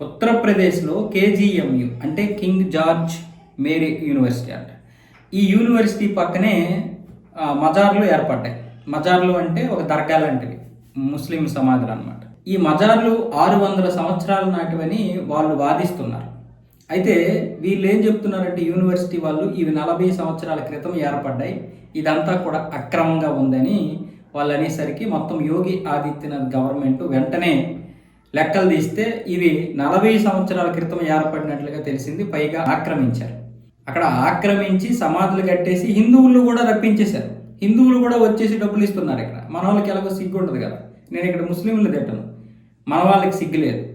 ఉత్తరప్రదేశ్లో కేజీఎంయు అంటే king George Mary university అంట. ఈ యూనివర్సిటీ పక్కనే మజార్లు ఏర్పడ్డాయి. మజార్లు అంటే ఒక దర్గా లాంటివి ముస్లిం సమాధులు అనమాట ఈ మజార్లు ఆరు వందల సంవత్సరాల నాటివని వాళ్ళు వాదిస్తున్నారు. అయితే వీళ్ళు ఏం చెప్తున్నారంటే యూనివర్సిటీ వాళ్ళు ఇవి నలభై సంవత్సరాల క్రితం ఏర్పడ్డాయి ఇదంతా కూడా అక్రమంగా ఉందని వాళ్ళు అనేసరికి మొత్తం యోగి ఆదిత్యనాథ్ గవర్నమెంట్ వెంటనే లెక్కలు తీస్తే ఇవి నలభై సంవత్సరాల క్రితం ఏర్పడినట్లుగా తెలిసింది పైగా ఆక్రమించారు. అక్కడ ఆక్రమించి సమాధులు కట్టేసి హిందువులు కూడా రప్పించేశారు. హిందువులు కూడా వచ్చేసి డబ్బులు ఇస్తున్నారు ఇక్కడ. మన వాళ్ళకి ఎలాగో సిగ్గు ఉంటుంది కదా. నేను ఇక్కడ ముస్లింలు తిట్టను. మన వాళ్ళకి సిగ్గు లేదు.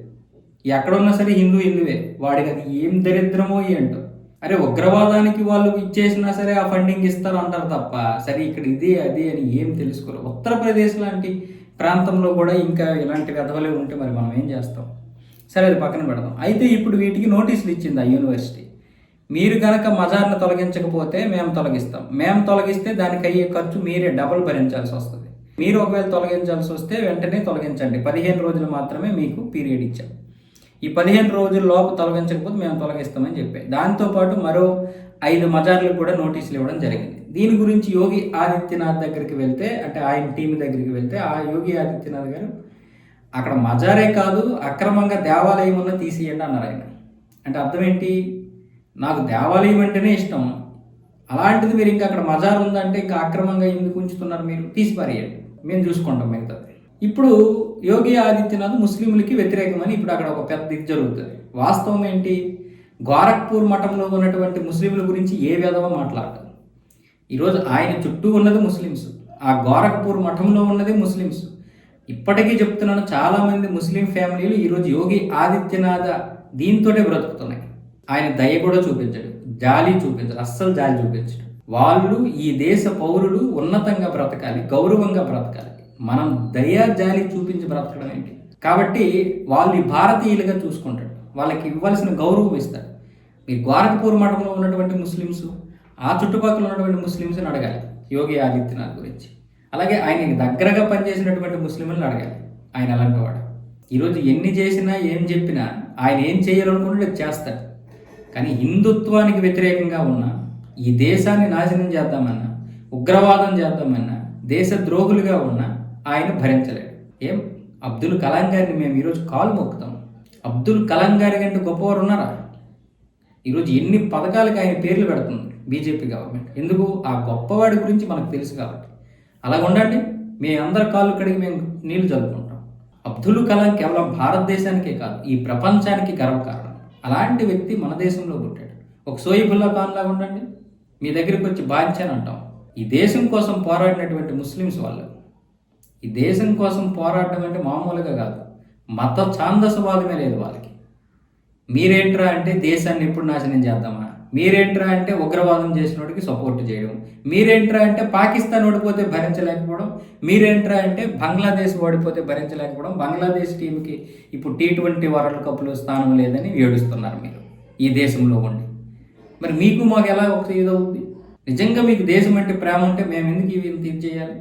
ఎక్కడున్నా సరే హిందూ హిందువే. వాడికి అది ఏం దరిద్రమో ఏంటో. అరే ఉగ్రవాదానికి వాళ్ళు ఇచ్చేసినా సరే ఆ ఫండింగ్ ఇస్తారు అంటారు తప్ప సరే ఇక్కడ ఇది అది అని ఏం తెలుసుకోరు ఉత్తరప్రదేశ్ లాంటి ప్రాంతంలో కూడా ఇంకా ఇలాంటి వెధవలే ఉంటే మరి మనం ఏం చేస్తాం? సరే అది పక్కన పెడదాం. అయితే ఇప్పుడు వీటికి నోటీసులు ఇచ్చింది ఆ యూనివర్సిటీ. మీరు కనుక మజార్ను తొలగించకపోతే మేము తొలగిస్తాం. మేము తొలగిస్తే దానికి అయ్యే ఖర్చు మీరే డబుల్ భరించాల్సి వస్తుంది. మీరు ఒకవేళ తొలగించాల్సి వస్తే వెంటనే తొలగించండి. పదిహేను రోజులు మాత్రమే మీకు పీరియడ్ ఇచ్చాం. ఈ పదిహేను రోజుల లోపు తొలగించకపోతే మేము తొలగిస్తామని చెప్పాయి దాంతోపాటు మరో ఐదు మజార్లకు కూడా నోటీసులు ఇవ్వడం జరిగింది. దీని గురించి యోగి ఆదిత్యనాథ్ దగ్గరికి వెళ్తే అంటే ఆయన టీం దగ్గరికి వెళ్తే ఆ యోగి ఆదిత్యనాథ్ గారు అక్కడ మజారే కాదు అక్రమంగా దేవాలయం ఉన్న తీసేయండి అన్నారు ఆయన. అంటే అర్థం ఏంటి? నాకు దేవాలయం అంటేనే ఇష్టం. అలాంటిది మీరు ఇంకా అక్కడ మజార్ ఉందంటే ఇంకా అక్రమంగా ఎందుకు ఉంచుతున్నారు మీరు? తీసి పారేయండి మేము చూసుకుంటాం మిగతాది. ఇప్పుడు యోగి ఆదిత్యనాథ్ ముస్లింలకి వ్యతిరేకమని ఇప్పుడు అక్కడ ఒక పెద్ద ఇది జరుగుతుంది. వాస్తవం ఏంటి? గోరఖ్పూర్ మఠంలో ఉన్నటువంటి ముస్లింల గురించి ఏ విధవ మాట్లాడదు. ఈరోజు ఆయన చుట్టూ ఉన్నది ముస్లిమ్స్. ఆ గోరఖ్పూర్ మఠంలో ఉన్నది ముస్లిమ్స్. ఇప్పటికీ చెప్తున్నాను చాలామంది ముస్లిం ఫ్యామిలీలు ఈరోజు యోగి ఆదిత్యనాథ దీంతోటే బ్రతుకుతున్నాయి. ఆయన దయ కూడా చూపించడు జాలి చూపించడు అస్సలు జాలి చూపించడు. వాళ్ళు ఈ దేశ పౌరులు ఉన్నతంగా బ్రతకాలి గౌరవంగా బ్రతకాలి. మనం దయా జాలి చూపించి బ్రతకడం ఏంటి? కాబట్టి వాళ్ళు భారతీయులుగా చూసుకుంటాడు. వాళ్ళకి ఇవ్వాల్సిన గౌరవం ఇస్తాడు మీ గోరఖపూర్ మఠంలో ఉన్నటువంటి ముస్లిమ్స్ ఆ చుట్టుపక్కల ఉన్నటువంటి ముస్లిమ్స్ని అడగాలి. యోగి ఆదిత్యనాథ్ గురించి. అలాగే ఆయనకి దగ్గరగా పనిచేసినటువంటి ముస్లింలను అడగాలి. ఆయన అలాంటి వాడు ఈరోజు ఎన్ని చేసినా ఏం చెప్పినా ఆయన ఏం చేయాలనుకుంటే చేస్తాడు. కానీ హిందుత్వానికి వ్యతిరేకంగా ఉన్న ఈ దేశాన్ని నాశనం చేద్దామన్నా ఉగ్రవాదం చేద్దామన్నా దేశ ద్రోహులుగా ఉన్న ఆయన భరించలేడు. ఏం? అబ్దుల్ కలాం గారిని మేము ఈరోజు కాలు మొక్కుతాం. అబ్దుల్ కలాం గారి కంటే గొప్పవారు ఉన్నారా? ఈరోజు ఎన్ని పథకాలకు ఆయన పేర్లు పెడుతుంది బీజేపీ గవర్నమెంట్? ఎందుకు? ఆ గొప్పవాడి గురించి మనకు తెలుసు కాబట్టి. అలా ఉండండి. మీ అందరి కాళ్ళు కడిగి మేము నీళ్ళు చదువుకుంటాం అబ్దుల్ కలాం కేవలం భారతదేశానికే కాదు ఈ ప్రపంచానికి గర్వకారణం. అలాంటి వ్యక్తి మన దేశంలో పుట్టాడు. ఒక సోయిబుల్లా ఖాన్ లాగా ఉండండి. మీ దగ్గరికి వచ్చి బాధ్యని అంటాం. ఈ దేశం కోసం పోరాడినటువంటి ముస్లిమ్స్ వాళ్ళు ఈ దేశం కోసం పోరాడడం అంటే మామూలుగా కాదు. మత ఛాందసవాదమే లేదు వాళ్ళకి. మీరేంట్రా అంటే దేశాన్ని ఎప్పుడు నాశనం చేద్దామా? మీరేంట్రా అంటే ఉగ్రవాదం చేసినోడికి సపోర్ట్ చేయడం? మీరేంట్రా అంటే పాకిస్తాన్ ఓడిపోతే భరించలేకపోవడం? మీరేంట్రా అంటే బంగ్లాదేశ్ ఓడిపోతే భరించలేకపోవడం? బంగ్లాదేశ్ టీంకి ఇప్పుడు టీ ట్వంటీ వరల్డ్ కప్లో స్థానం లేదని ఏడుస్తున్నారు మీరు. ఈ దేశంలో ఉండి. మరి మీకు మాకు ఎలా ఒక ఇదవుతుంది నిజంగా మీకు దేశం అంటే ప్రేమ ఉంటే మేము ఎందుకు ఇవి ఇంత ఇది చేయాలి